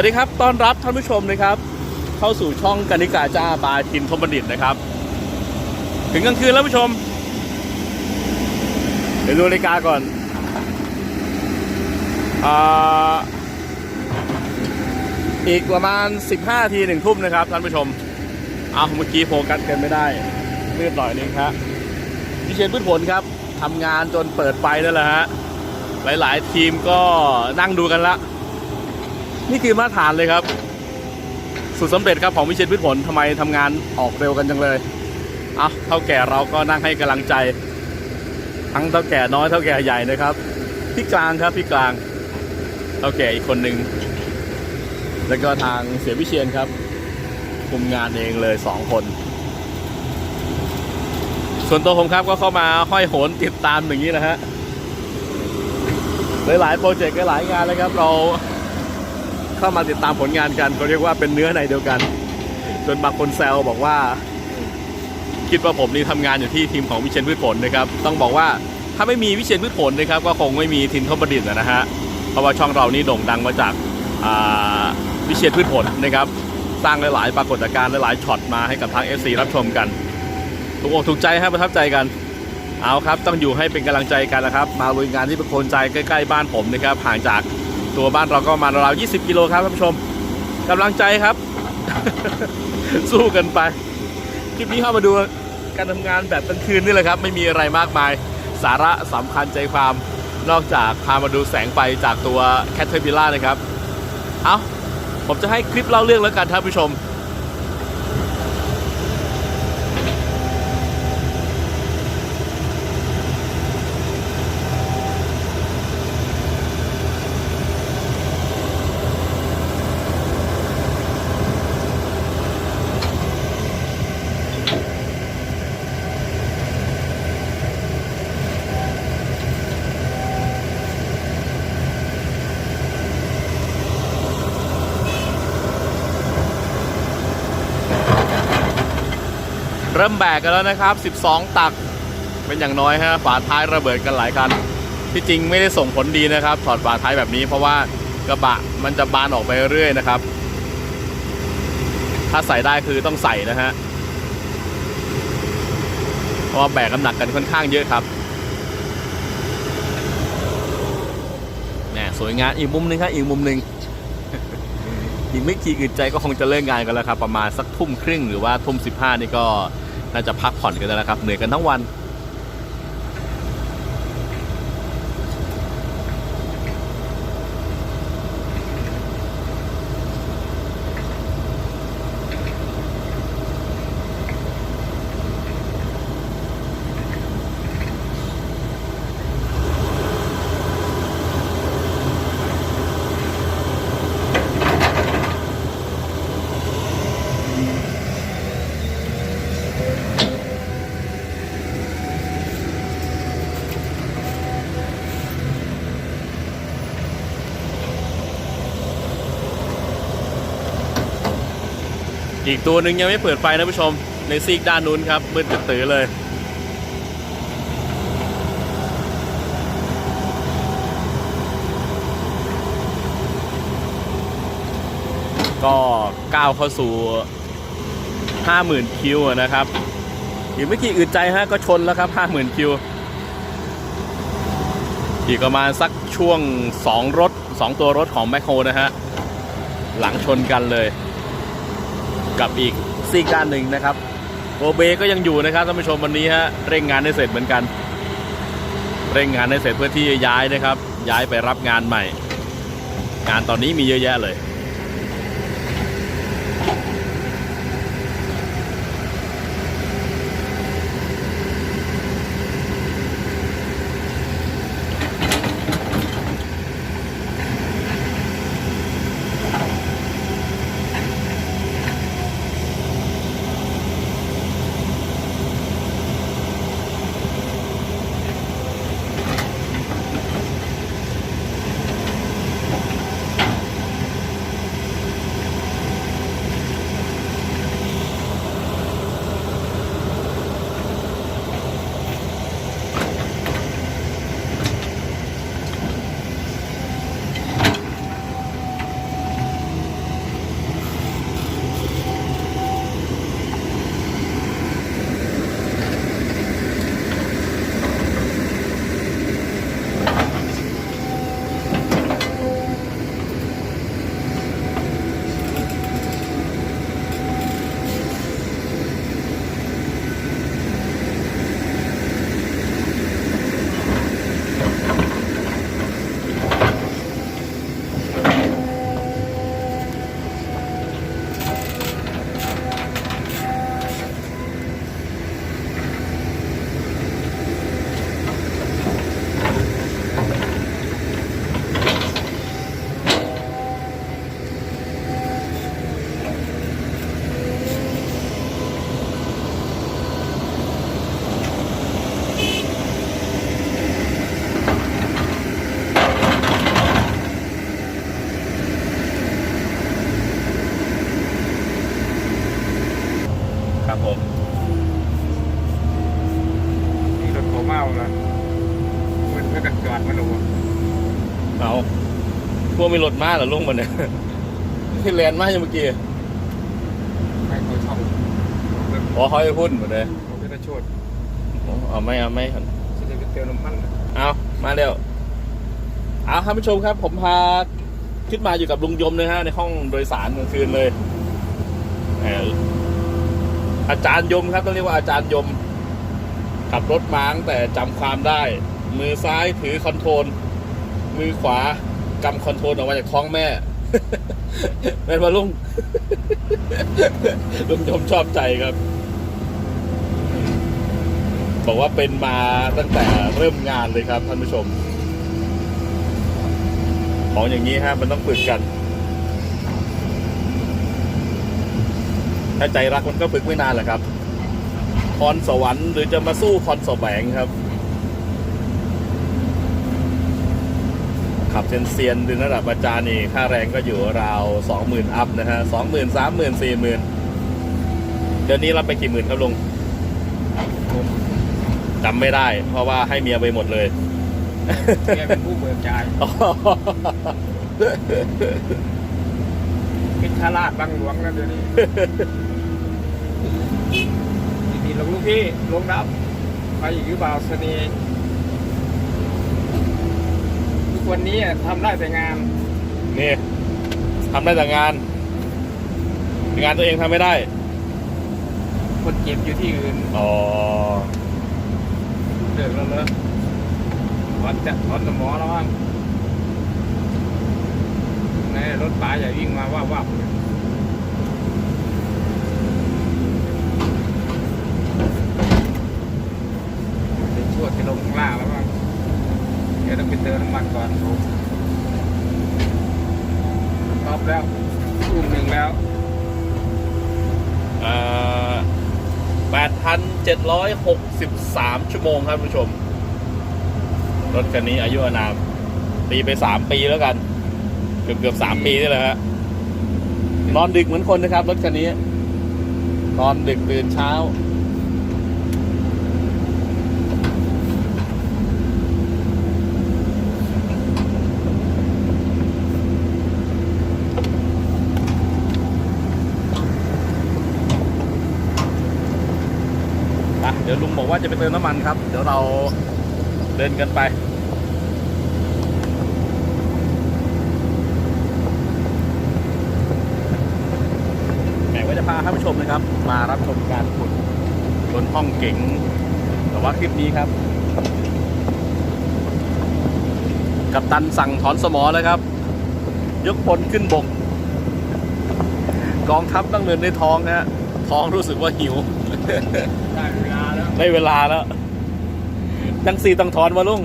วัสดีครับต้อนรับท่านผู้ชมนะครับ เข้าสู่ช่องกนิกาจ้าบาทินทมบัณฑิตนะครับ ถึงกลางคืนแล้วผู้ชม เดี๋ยวดูนาฬิกาก่อนอ่าอีกประมาณ 15ทีหนึ่งทุ่มนะครับท่านผู้ชมเอาเมื่อกี้โฟกัสกันไม่ได้เลือดหน่อยนึงครับพิเชษพืชผลครับทำงานจนเปิดไฟนั่นแหละฮะหลาย ๆ ทีมก็นั่งดูกันละ นี่คือมาตรฐานเลยครับ สุดสำเร็จครับของวิเชียนพืชผลทำไมทำงานออกเร็วกันจังเลยเอาเท่าแก่เราก็นั่งให้กำลังใจ ทั้งเท่าแก่น้อยเท่าแก่ใหญ่นะครับ พี่กลางครับพี่กลางเท่าแก่อีกคนหนึ่งแล้วก็ทางเสียวิเชียนครับคุมงานเองเลยสองคน ส่วนตัวผมครับก็เข้ามาห้อยโหนติดตามอย่างนี้นะฮะหลายๆโปรเจกต์หลายงานเลยครับเรา เข้ามาติดตามผลงานกันเขาเรียกว่าเป็นเนื้อในเดียวกัน จนบางคนแซวบอกว่า คิดว่าผมนี่ทำงานอยู่ที่ทีมของวิเชียนพืชผลนะครับ ต้องบอกว่าถ้าไม่มีวิเชียนพืชผลนะครับ ก็คงไม่มีทินทบดินทร์นะฮะเพราะว่าช่องเรานี่โด่งดังมาจากวิเชียนพืชผลนะครับ สร้างหลายๆ ปรากฏการณ์หลายๆช็อตมาให้กับทาง FC รับชมกันถูกอกถูกใจฮะประทับใจกันเอาครับ ต้องอยู่ให้เป็นกำลังใจกันนะครับ มาลุยงานที่เป็นโคนใจใกล้ ๆ บ้านผมนะครับห่างจาก ตัวบ้านเราก็มาราวๆ20 กิโลครับท่านผู้ชมกำลังใจครับ สู้กันไป คลิปนี้เข้ามาดูการทำงานแบบกลางคืนนี่แหละครับ ไม่มีอะไรมากมาย สาระสำคัญใจความนอกจากพามาดูแสงไฟจากตัวแคทเทอร์บิล่านะครับ เอาผมจะให้คลิปเล่าเรื่องแล้วกันท่านผู้ชม เริ่มแบกกันแล้วนะครับ 12 ตัก เป็นอย่างน้อยฮะฝาท้ายระเบิดกันหลายคัน ที่จริงไม่ได้ส่งผลดีนะครับ ถอดฝาท้ายแบบนี้เพราะว่ากระบะมันจะบานออกไปเรื่อยนะครับ ถ้าใส่ได้คือต้องใส่นะฮะ เพราะว่าแบกน้ำหนักกันค่อนข้างเยอะครับแหมสวยงามอีกมุมหนึงครับอีกมุมหนึ่งอีกไม่กี่อึดใจก็คงจะเลิกงานกันแล้วครับ ประมาณสักทุ่มครึ่งหรือว่าทุ่มสิบห้านี่ก็ น่าจะพักผ่อนกันแล้วครับเหนื่อยกันทั้งวัน อีกตัวหนึ่งยังไม่เปิดไฟนะผู้ชม ในซีกด้านนู้นครับมืดตื้อเลย ก็ก้าวเข้าสู่ 50,000 คิวนะครับ อีกไม่กี่อึดใจฮะก็ชนแล้วครับ 50,000 คิว อีกประมาณสักช่วง 2 รถ 2 ตัวรถของแมคโครนะฮะ หลังชนกันเลย กับอีกซีกด้านหนึ่งนะครับโอเบก็ยังอยู่นะครับท่านผู้ชมวันนี้ฮะเร่งงานให้เสร็จเหมือนกัน เร่งงานให้เสร็จเพื่อที่จะย้ายนะครับ ย้ายไปรับงานใหม่ งานตอนนี้มีเยอะแยะเลย เอาพวกมีรถมาเหรอลุงมันเนี่ยที่แลนด์มาอย่างเมื่อกี้ไม่เคยช่องพอเขาไปพุ่นหมดเลยผมไม่ได้โชดเอาไม่เอาไม่จะได้ไปเติมน้ำมันนะเอามาเร็วเอาท่านผู้ชมครับ ผมพาขึ้นมาอยู่กับลุงยมนะฮะในห้องโดยสารกลางคืนเลยเอ่ออาจารย์ยมครับต้องเรียกว่าอาจารย์ยมขับรถมาตั้งแต่จำความได้ มือซ้ายถือคอนโทรล มือขวากำคอนโทรลออกมาจากท้องแม่แม่นมาลุง ลุงยมชอบใจครับ บอกว่าเป็นมาตั้งแต่เริ่มงานเลยครับท่านผู้ชม ของอย่างนี้ฮะมันต้องฝึกกัน ถ้าใจรักมันก็ฝึกไม่นานแหละครับพรสวรรค์หรือจะมาสู้พรแสวงครับ ขับเซียนเซียนดึงระดับอาจารย์นี่ค่าแรงก็อยู่ราวสองหมื่นอัพนะฮะสองหมื่นสามหมื่นสี่หมื่นเดี๋ยวนี้รับไปกี่หมื่นครับลุงจำไม่ได้ เพราะว่าให้เมียไปหมดเลยแกเป็นผู้เบิกจ่ายเป็นทาราชบางหลวงแล้วเดี๋ยวนี้ดีๆลงลูกพี่ลงดับไปอีกหรือเปล่าเสน่ห์ทุก วันนี้ทำได้แต่งาน นี่ทำได้แต่งาน งานตัวเองทำไม่ได้ คนเจ็บอยู่ที่อื่นอ๋อเลิกแล้วเลยถอนจะถอนสมอแล้วมั้งในรถป๋าอย่าวิ่งมาว่าว่าจะช่วยจะลงข้างล่างแล้วมั้งเดี๋ยวต้อง ไปเติมน้ำมันก่อนผมท็อปแล้วทุ่มหนึ่งแล้วแปดพันเจ็ดร้อยหกสิบสามชั่วโมงครับผู้ชม รถคันนี้อายุอานามตีไปสามปีแล้วกัน เกือบเกือบสามปีนี่แหละฮะนอนดึกเหมือนคนนะครับ รถคันนี้ นอนดึกตื่นเช้า ไปเดี๋ยวลุง บอกว่าจะไปเติมน้ำมันครับ เดี๋ยวเราเดินกันไป แหมว่าจะพาท่านผู้ชมนะครับ มารับชมการขุดบนห้องเก๋งแต่ว่าคลิปนี้ครับ กับตันสั่งถอนสมอเลยครับ ยกพลขึ้นบก กองทัพต้องเดินในท้องนะฮะท้องรู้สึกว่าหิว ได้เวลาแล้วได้เวลาแล้วจังสีต้องถอนมาลุง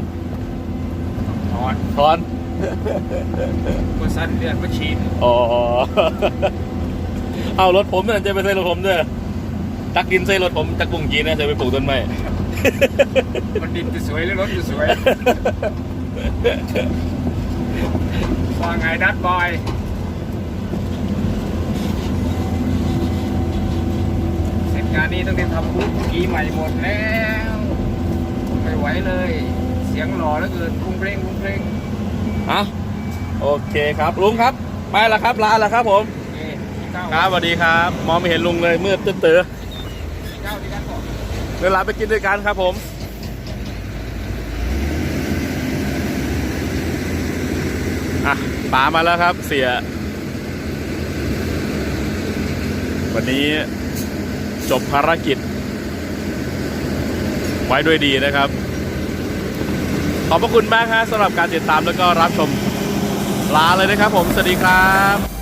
ถอนถอนก็สั้นเลือดก็ฉีดอ๋อเอารถผมเนี่ยจะไปใส่รถผมด้วยตักดินใส่รถผมจากกรุงจีนนะจะไปปลูกต้นไม้มันดินจะสวยหรือรถจะสวยว่าไงดัดบอย เสร็จ งานนี้ต้องได้ทำบุญกีใหม่หมดแล้วไม่ไหวเลย เสียงหล่อเหลือเกินกุ้งเพลงกุ้งเพลงอะโอเคครับลุงครับไปแล้วครับลาแล้วครับผมเอ๊ะที่เก้าครับสวัสดีครับ มองไม่เห็นลุงเลยมืดตื้อที่เก้าที่กันก่อนๆเวลาไปกินด้วยกันครับผมอะป๋ามาแล้วครับเสีย วันนี้ จบภารกิจ ไว้ด้วยดีนะครับ ขอบพระคุณมากฮะสำหรับการติดตามแล้วก็รับชมลาเลยนะครับผม สวัสดีครับ